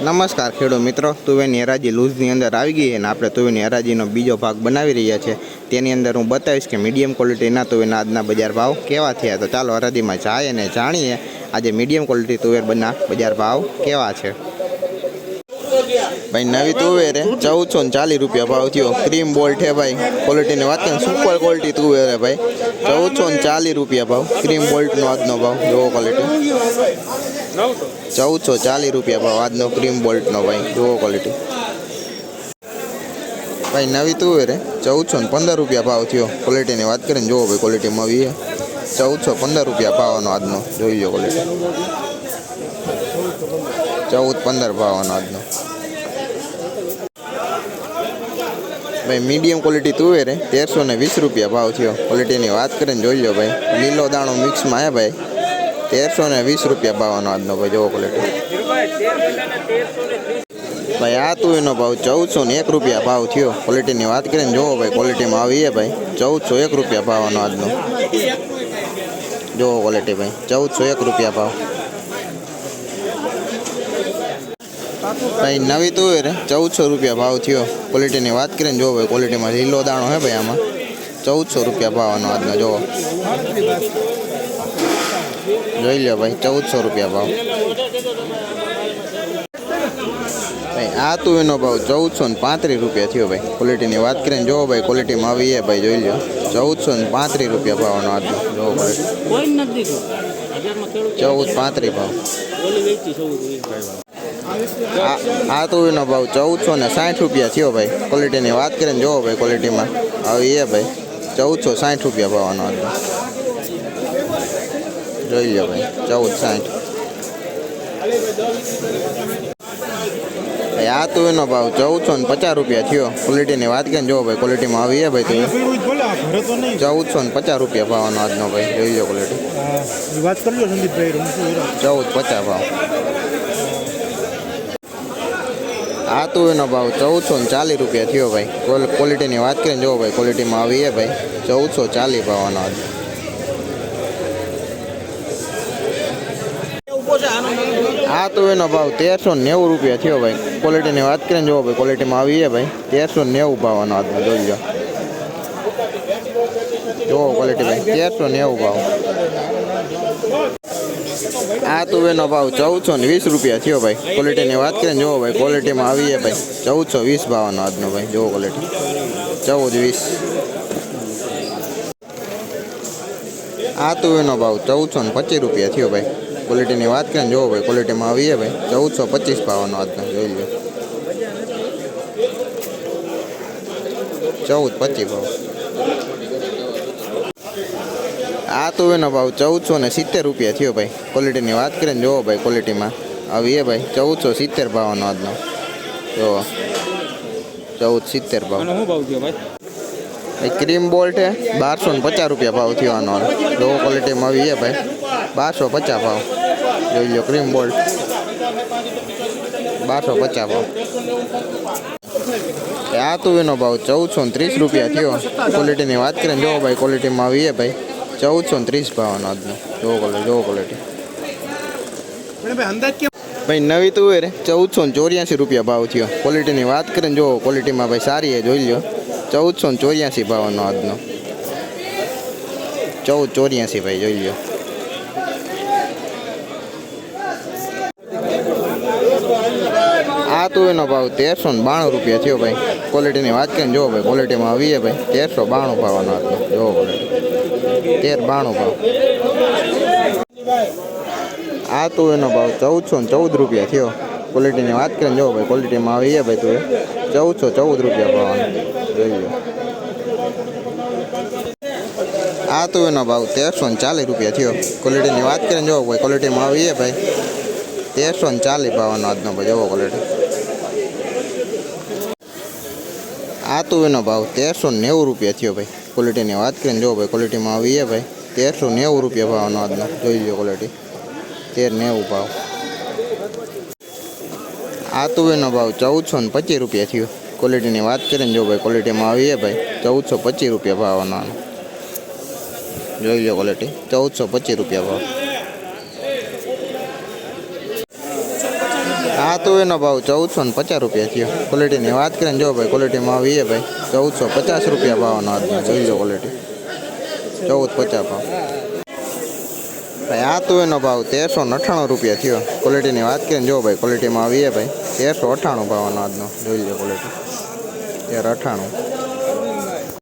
નમસ્કાર ખેડૂત મિત્રો, તુવેરની હરાજી લૂઝની અંદર આવી ગઈ અને આપણે તુવેરની હરાજીનો બીજો ભાગ બનાવી રહ્યા છે. તેની અંદર હું બતાવીશ કે મીડિયમ ક્વોલિટીના તુવેરના આજના બજાર ભાવ કેવા થયા તો ચાલો હરાજીમાં જાય અને જાણીએ આજે મીડિયમ ક્વોલિટી તુવેર બના બજાર ભાવ કેવા છે. ભાઈ, નવી તુવેર ચૌદસો ને ચાલીસ રૂપિયા ભાવ થયો. ક્રીમ બોલ્ટ છે ભાઈ. ક્વોલિટીની વાત કરીને સુપર ક્વોલિટી તુવેર ભાઈ. ચૌદસો ને ચાલીસ રૂપિયા ભાવ. ક્રીમ બોલ્ટનો આજનો ભાવ. જોવો ક્વોલિટી ચૌદસો ચાલીસ રૂપિયા ભાવ આજનો ક્રીમ બોલ્ટનો ભાઈ. જોવો ક્વોલિટી ભાઈ, નવી તુવેર ચૌદસો ને પંદર રૂપિયા ભાવ થયો. ક્વોલિટીની વાત કરીને જોવો ભાઈ ક્વોલિટીમાં આવી ચૌદસો પંદર રૂપિયા ભાવનો આજનો. જોઈ લો ક્વોલિટી ચૌદ પંદર ભાવનો આજનો. ભાઈ મીડિયમ ક્વોલિટી તુવેર હે, તેરસો ને વીસ રૂપિયા ભાવ થયો. ક્વોલિટીની વાત કરીને જોઈ લો ભાઈ. લીલો દાણો મિક્સમાં હે ભાઈ. તેરસો ને વીસ રૂપિયા ભાવનો આજનો ભાઈ, જોવો ક્વોલિટી ભાઈ, આ તુવેરનો ભાવ ચૌદસો ને એક રૂપિયા ભાવ થયો. ક્વોલિટીની વાત કરીને જોવો ભાઈ ક્વોલિટીમાં આવીએ ભાઈ. ચૌદસો એક રૂપિયા ભાવનો આજનો. જોવો ક્વોલિટી ભાઈ, ચૌદસો એક રૂપિયા ભાવ. ભાઈ નવી તુવેર ચૌદસો રૂપિયા ભાવ થયો. ક્વોલિટીની વાત કરીને જોવો ભાઈ ક્વોલિટીમાં લીલો દાણો હે ભાઈ આમાં. ચૌદસો રૂપિયા ભાવનો આજનો જોવો. જોઈ લો ભાઈ ચૌદસો રૂપિયા ભાવ. ભાઈ આ તુવેરનો ભાવ ચૌદસો ને પાંત્રીસ રૂપિયા થયો ભાઈ. ક્વોલિટીની વાત કરીને જોવો ભાઈ ક્વોલિટીમાં આવી એ ભાઈ જોઈ લો ચૌદસો ને પાંત્રીસ રૂપિયા ભાવનો આજનો જોવો જ ખેડૂત ચૌદ પાંત્રીસ ભાવ. આ આ તુવેરનો ભાવ ચૌદસો ને સાઠ રૂપિયા થયો ભાઈ. ક્વોલિટીની વાત કરીને જોવો ભાઈ ક્વોલિટીમાં આવી એ ભાઈ ચૌદસો સાઠ રૂપિયા ભાવનો આજનો જોઈ લો ભાઈ ચૌદ સાઠ. ભાઈ આ તો એનો ભાવ ચૌદસો ને પચાસ રૂપિયા થયો. ક્વોલિટીની વાત કરીને જોવો ભાઈ ક્વોલિટીમાં આવી ભાઈ તો ચૌદસો ને પચાસ રૂપિયા ભાવનો આજનો ભાઈ. જોઈ લો ક્વોલિટી વાત કરજો સંદીપભાઈ ચૌદ પચાસ ભાવ. આ તુવેરનો ભાવ ચૌદસો ને ચાલીસ રૂપિયા થયો ભાઈ. ક્વોલિટીની વાત કરીને જોવો ભાઈ ક્વોલિટીમાં આવી એ ભાઈ. ચૌદસો ચાલીસ ભાવનો આ તુવેરનો ભાવ તેરસો નેવું રૂપિયા થયો ભાઈ. ક્વોલિટીની વાત કરીને જોવો ભાઈ ક્વોલિટીમાં આવી એ ભાઈ. તેરસો નેવું ભાવનો આજનો જોઈ જુઓ ક્વોલિટી ભાઈ તેરસો નેવું ભાવ. આ તુવેરનો ભાવ ચૌદસો ને વીસ રૂપિયા થયો ભાઈ. ક્વોલિટીની વાત કરીને જુઓ ભાઈ ક્વોલિટીમાં આવીએ ભાઈ. ચૌદસો વીસ ભાવનો આજનો ભાઈ જોવો ક્વોલિટી ચૌદ વીસ. આ તુવેરનો ભાવ ચૌદસો ને પચીસ રૂપિયા થયો ભાઈ. ક્વોલિટીની વાત કરીને જુઓ ભાઈ ક્વોલિટીમાં આવીએ ભાઈ. ચૌદસો પચીસ ભાવનો આજનો, જોઈ લો ચૌદ પચીસ ભાવ. આ તો એનો ભાવ ચૌદસો ને સિત્તેર રૂપિયા થયો ભાઈ. ક્વોલિટીની વાત કરીને જોવો ભાઈ ક્વોલિટીમાં આવી એ ભાઈ ચૌદસો સિત્તેર ભાવનો આજનો. જોવો ચૌદ સિત્તેર ભાવ. શું ભાવ થયો ભાઈ? ક્રીમ બોલ્ટ છે બારસો ને પચાસ રૂપિયા ભાવ થયો આનો. જોવો ક્વોલિટીમાં આવી એ ભાઈ બારસો પચાસ ભાવ. જોઈ લો ક્રીમ બોલ્ટ બારસો પચાસ ભાવ. આ આ તુવેરનો ભાવ ચૌદસો ને ત્રીસ રૂપિયા થયો. ક્વોલિટીની વાત કરીને જોવો ભાઈ ક્વોલિટીમાં આવી એ ભાઈ. ચૌદસો ને ત્રીસ ભાવનો આજનો જોવો ક્વોલિટી જોવો ક્વોલિટી ભાઈ નવી તું રે ચૌદસો ને ચોર્યાસી રૂપિયા ભાવ થયો ક્વોલિટીની વાત કરીને જોવો ક્વોલિટીમાં ભાઈ સારી એ જોઈ લો ચૌદસો ને ચોર્યાસી ભાવનો આજનો ચૌદ ચોર્યાસી ભાઈ જોઈ લો આ તુવેરનો ભાવ તેરસો ને બાણું રૂપિયા થયો ભાઈ ક્વોલિટીની વાત કરીને જોવો ભાઈ ક્વોલિટીમાં આવીએ ભાઈ તેરસો બાણું ભાવનો હતો જોવો ક્વોલિટી તેર બાણું ભાવ. આ તો એનો ભાવ ચૌદસો ને ચૌદ રૂપિયા થયો. ક્વોલિટીની વાત કરીને જોવો ભાઈ ક્વોલિટીમાં આવી ભાઈ તું ચૌદસો ચૌદ રૂપિયા ભાવ જોઈ આ આ એનો ભાવ તેરસો ને ચાલીસ રૂપિયા થયો. ક્વોલિટીની વાત કરીને જોવો ભાઈ ક્વોલિટીમાં આવી ભાઈ. તેરસો ને ચાલીસ ભાવનો આજનો ભાઈ, જવો ક્વોલિટી આ તુવેરનો ભાવ તેરસો નેવું રૂપિયા થયો ભાઈ. ક્વોલિટીની વાત કરીને જો ભાઈ ક્વોલિટીમાં આવી છે ભાઈ, તેરસો નેવું રૂપિયા ભાવનો આજનો. જોઈ લો ક્વોલિટી તેર નેવું ભાવ. આ તુવેરનો ભાવ ચૌદસો ને પચીસ રૂપિયા થયો. ક્વોલિટીની વાત કરીને જો ભાઈ ક્વોલિટીમાં આવીએ ભાઈ, ચૌદસો પચીસ રૂપિયા ભાવનો જોઈ લો ક્વોલિટી ચૌદસો પચીસ રૂપિયા ભાવ. આ તો એનો ભાવ ચૌદસો ને પચાસ રૂપિયા થયો. ક્વોલિટીની વાત કરીને જો ભાઈ ક્વોલિટીમાં આવીએ ભાઈ. ચૌદસો પચાસ રૂપિયા ભાવનો આજનો જોઈ લો ક્વોલિટી ચૌદ પચાસ ભાવ. ભાઈ, આ તો એનો ભાવ તેરસો ને અઠ્ઠાણું રૂપિયા થયો. ક્વોલિટીની વાત કરીને જો ભાઈ ક્વોલિટીમાં આવીએ ભાઈ. તેરસો અઠ્ઠાણું ભાવનો આજનો, જોઈ લો ક્વોલિટી તેર અઠ્ઠાણું.